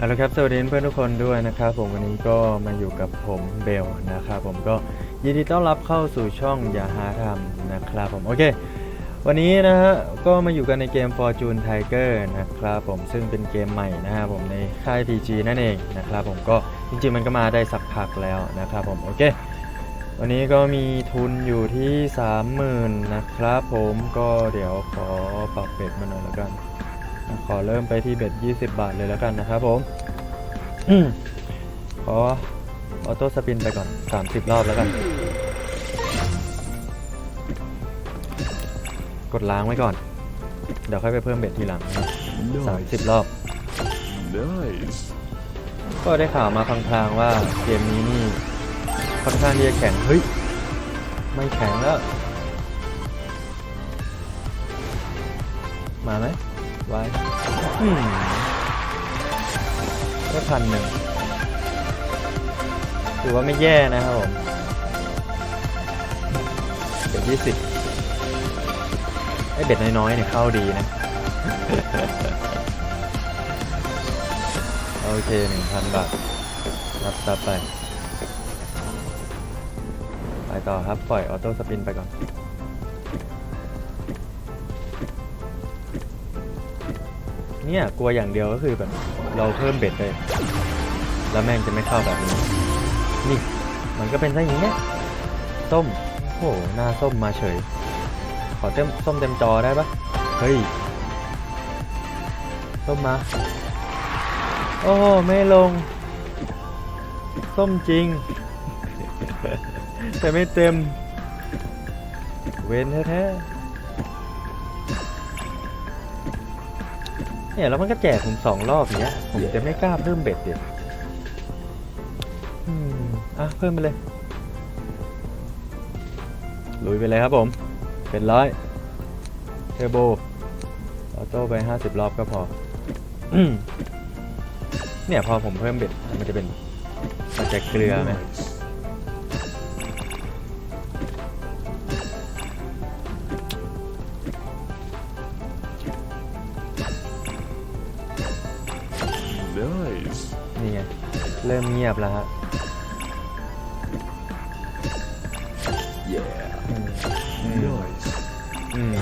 เอาละครับสวัสดีเพื่อนทุกคนด้วยนะครับผมวันนี้ก็มาอยู่กับผมเบลนะครับผมก็ยินดีต้อนรับเข้าสู่ช่องอย่าหาทำนะครับผมโอเค วันนี้นะฮะก็มาอยู่กันในเกม Fortune Tiger นะครับผมซึ่งเป็นเกมใหม่นะครับผมในค่าย PG นั่นเองนะครับผมก็จริงๆมันก็มาได้สักพักแล้วนะครับผมโอเค วันนี้ก็มีทุนอยู่ที่ 30,000นะครับผมก็เดี๋ยวขอปรับเบ็ดมาหน่อยแล้วกัน ขอเริ่มไปที่เบ็ด20 บาทเลยแล้วกันนะครับผมอืมขอออโต้สปินไปก่อน 30 รอบแล้วกัน กดล้างไว้ก่อน เดี๋ยวค่อยไปเพิ่มเบ็ดทีหลังนะ30 รอบ Nice. ก็ได้ข่าวมาพลางๆว่าเกมนี้นี่ค่อนข้างที่จะแข็ง เฮ้ย ไม่แข็งแล้ว มาไหม ไว้อืมได้พันหนึ่งถือว่าไม่แย่นะครับผมเบ็ดยี่สิบไอเบ็ดน้อยๆเนี่ยเข้าดีนะ โอเคหนึ่งพันบาท รับซับไป ไปต่อครับ ปล่อยออโต้สปินไปก่อน เนี่ยกลัวอย่างเดียวก็คือแบบเราเพิ่มเบ็ดเลยแล้วแม่งจะไม่เข้าแบบนี้ นี่ มันก็เป็นซะอย่างเงี้ยส้มโอ้หหน้าส้มมาเฉย ขอเต็มส้มเต็มจอได้ปะเฮ้ย ส้มมา โอ้ไม่ลง ส้มจริง แต่ไม่เต็ม เว้นแท้ๆ เนี่ยแล้วมันก็แจกผมสองรอบเนี้ย ผมจะไม่กล้าเพิ่มเบ็ดเดี๋ยวอืมอะเพิ่มไปเลยลุยไปเลยครับผม เป็นร้อยเทอร์โบออโต้ไป50รอบก็พอ เนี่ยพอผมเพิ่มเบ็ดมันจะเป็นมันจะเกลือไห เริ่มเงียบแล้วฮะ Yeah. อืมอืม Nice. อืม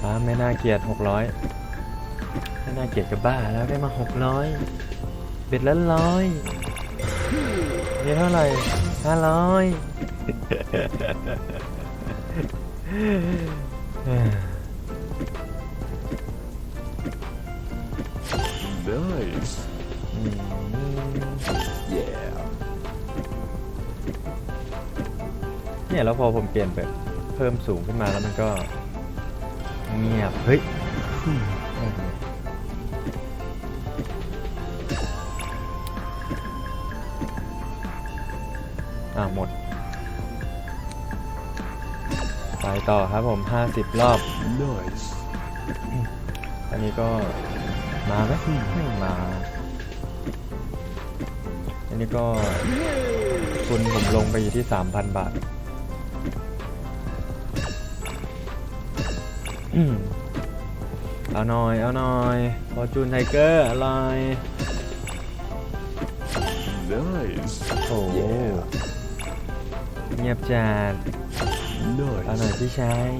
ฟ้าไม่น่าเกลียดหกร้อยไม่น่าเกลียดกับบ้าแล้วได้มาหกร้อยเบ็ดละร้อยนี่เท่าไหร่ห้าร้อย Nice. อืม Yeah. เนี่ยแล้วพอผมเปลี่ยนแบบเพิ่มสูงขึ้นมาแล้วมันก็เงียบเฮ้ยอืมอ่าหมด ไปต่อครับผม 50 รอบ Nice. อันนี้ก็มาไหมไม่มา อันนี้ก็ทุนผมลงไปอยู่ที่ 3,000 บาทอืมเอาหน่อย เอาหน่อยพอจูนไทเกอร์อะไร Nice. โอ้โหเงียบจัดเอาหน่อย Nice. พี่ชาย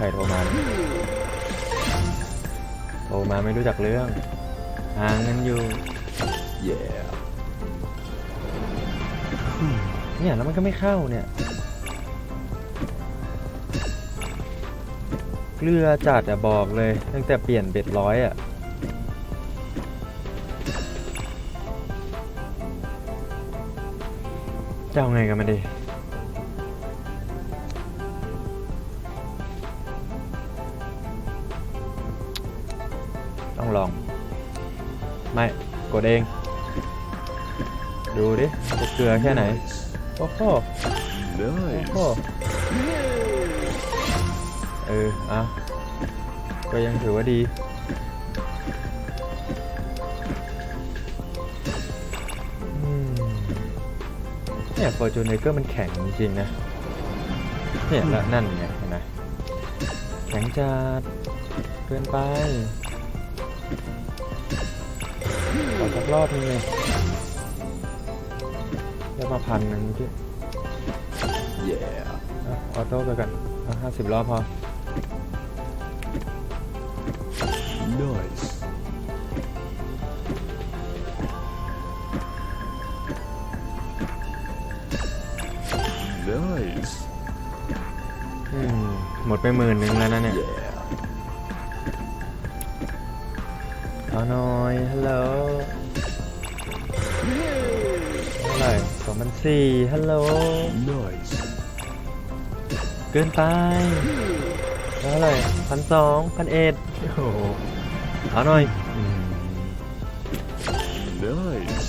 ใครโทรมาโทรมาไม่รู้จักเรื่องหาเงินอยู่ Yeah. เนี่ยแล้วมันก็ไม่เข้าเนี่ยเกลือจัดอะบอกเลยตั้งแต่เปลี่ยนเบ็ดร้อยอะจะเอาไงกันมาดี ไม่กดเอง ดูดิกเกลือแค่ไหน โอ้โหโอ้โหเอออะก็ยังถือว่าดี เนี่ยฟอร์จูเนเกอร์มันแข็งจริงๆนะ เนี่ยล้นั่นไงนะแข็งจัดเกินไป ขอสักรอบนึงเลยได้มาพันหนึ่งที่ Yeah. อะออโต้ไปก่อนห้าสิบรอบพอ Nice. Nice. อืมหมดไปหมื่นหนึ่งแล้วนะเนี่ย Yeah. เอาหน่อยฮัลโหล เท่าไหร่สองพันสี่ฮัลโหล Nice. เกินไปเท่าไหร่พันสองพันเอ็ดโอ้โหเอาหน่อยอืม Nice.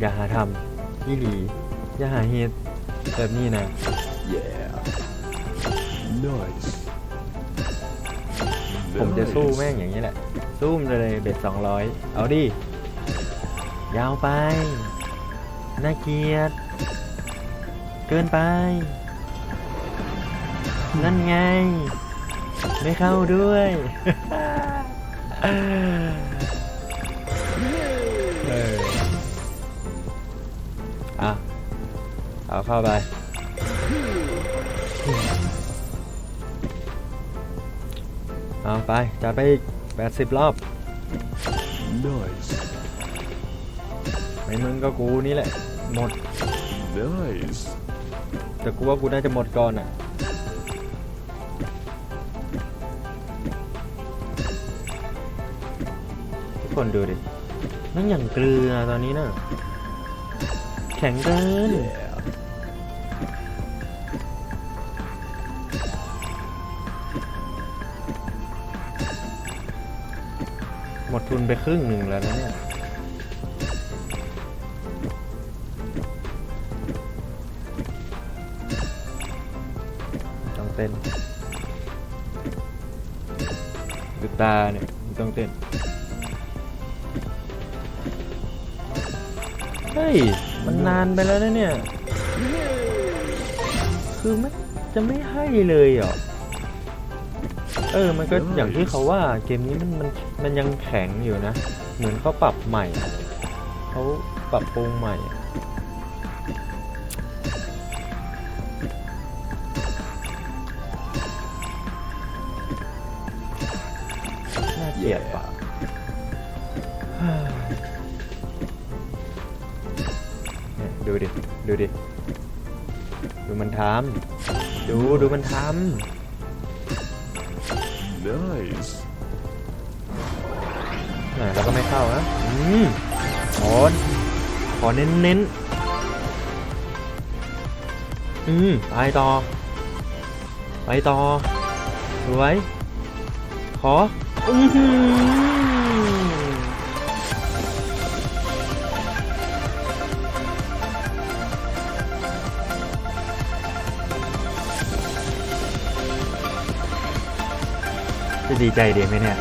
อย่าหาทำยี่หลีอย่าหาเฮ็ดแบบนี้นะ Yeah. Nice. ผมจะสู้ Nice. แม่งอย่างนี้แหละ สู้มนเลยเบ็ดสองร้อยเอาดิ ยาวไป น่าเกลียด เกินไป นั่นไง ไม่เข้าด้วย เอออะ เอาเข้าไป เอาไปจัดไปอีก80 รอบ Nice. ไม่มึงก็กูนี่แหละ หมด Nice. แต่กูว่ากูน่าจะหมดก่อนอะ ทุกคนดูดินั่นอย่างเกลือตอนนี้น่ะ แข็งเกิน Yeah. หมดทุนไปครึ่งหนึ่งแล้วนะเนี่ย ต้นดูตาเนี่ยมันต้องเต้น เฮ้ย มันนานไปแล้วนะเนี่ย คือไม่จะไม่ให้เลยเหรอ เออ มันก็อย่างที่เขาว่าเกมนี้มันมันมันยังแข็งอยู่นะ เหมือนเขาปรับใหม่ เขาปรับปรุงใหม่ เกลียดปะเนี่ยดูดิ ดูดิ ดูมันทำ ดู ดูมันทำ Nice. อ่าแล้วก็ไม่เข้านะอืมขอขอเน้นเน้นๆอืม ไปต่อ ไปต่อสวยขอ อือหือจะดีใจดีไหมเนี่ย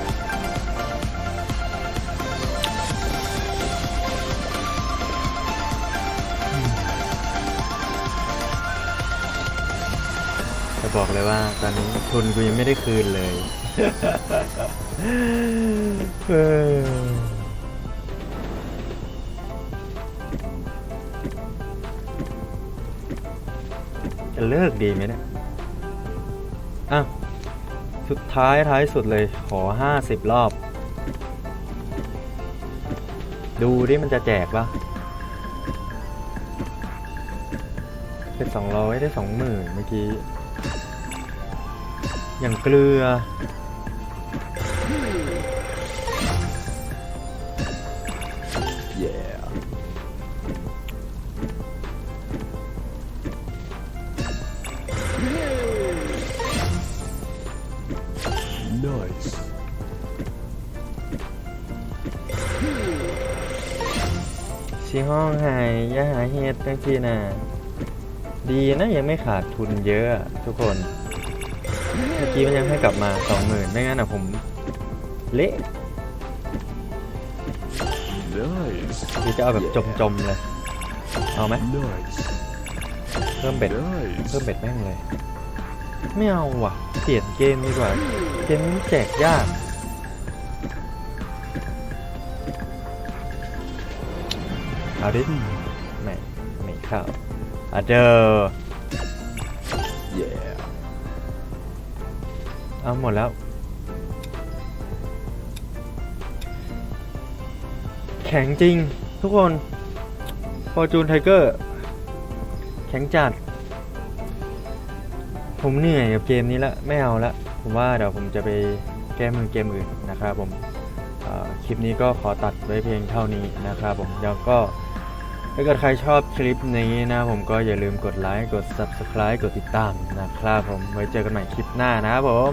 จะบอกเลยว่าตอนนี้ทุนกูยังไม่ได้คืนเลย เออจะเลิกดีไหมเนี่ยอะสุดท้ายท้ายสุดเลยขอห้าสิบรอบ ดูดิมันจะแจกปะเป็นสองร้อยได้สองหมื่นเมื่อกี้ อย่างเกลือ ชีห้องหายอย่าหาเฮ็ดจังทีน่ะดีนะยังไม่ขาดทุนเยอะทุกคน เมื่อกี้มันยังให้กลับมาสองหมื่นไม่งั้นอะผมเละ Nice. หรือจะเอาแบบจมๆเลย เอาไหม Nice. พิ่มเบ็ดเพิ่มเบ็ดแม่งเลย ไม่เอาว่ะ เปลี่ยนเกมดีกว่า เกมนี้แจกยาก เอาดิไม่ไม่เข้าอะเจอ Yeah. เอาหมดแล้ว แข็งจริง ทุกคน Fortune Tiger แข็งจัด ผมเหนื่อยกับเกมนี้ละไม่เอาละผมว่าเดี๋ยวผมจะไปแก้มือเกมอื่นนะครับผมคลิปนี้ก็ขอตัดไว้เพียงเท่านี้นะครับผมแล้วก็ ถ้าเกิดใครชอบคลิปนี้นะผมก็อย่าลืมกดไลค์ กด Subscribe กดติดตามนะครับผม ไว้เจอกันใหม่คลิปหน้านะครับผม